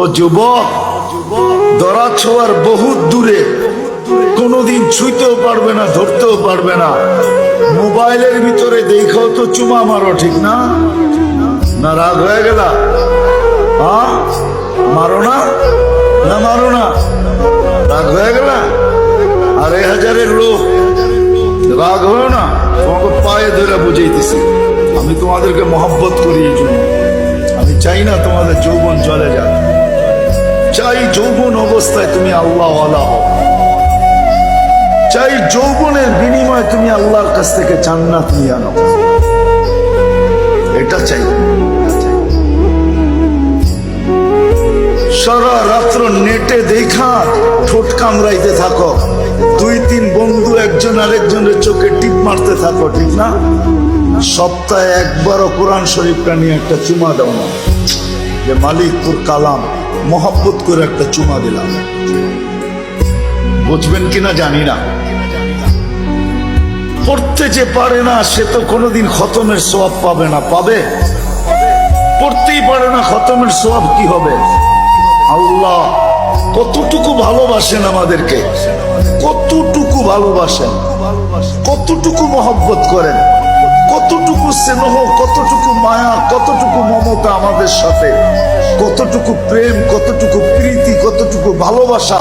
ও যুবক দরা ছোঁয়ার বহুত দূরে, কোনোদিন ছুঁইতেও পারবে না, ধরতেও পারবে না। মোবাইলের ভিতরে দেখাও তো চুমা মারো, ঠিক না? না রাগ হয়ে গেল? মারো না? না মারো না? রাগ হয়ে গেল? আড়াই হাজারের লোক, রাগ হয় না? তোমাকে পায়ে ধরে বুঝাইতেছি। আমি তোমাদেরকে মহব্বত করি এই জন্য। আমি চাই না তোমাদের যৌবন চলে যাক। চাই যৌবন অবস্থায় তুমি আল্লাহ হও। চাই যৌবনের বিনিময়ে তুমি আল্লাহর কাছ থেকে জান্নাত নিয়ে আনো। এটা চাই। সারা রাত্র নেটে দেখা, ঠোঁট কামড়াইতে থাকো। দুই, তিন বন্ধু একজন আরেকজনের চোখে টিপ মারতে থাকো, ঠিক না? সপ্তাহে একবারও কোরআন শরীফটা নিয়ে একটা চুমা দাও না। যে মালিক তোর কালাম। মহব্বত করে একটা চুমা দিলাম। বুঝবেন কিনা জানি না। পড়তে যে পারে না, সে তো কোনোদিন খতমের সোয়াব পাবে না। পাবে? পড়তেই পারে না, খতমের সোয়াব কি হবে? আল্লাহ, কতটুকু ভালোবাসেন আমাদেরকে। কতটুকু ভালোবাসেন। কতটুকু মহব্বত করেন। কতটুকু স্নেহ, কতটুকু মায়া কতটুকু মমতা আমাদের সাথে? কতটুকু প্রেম কতটুকু প্রীতি কতটুকু ভালোবাসা?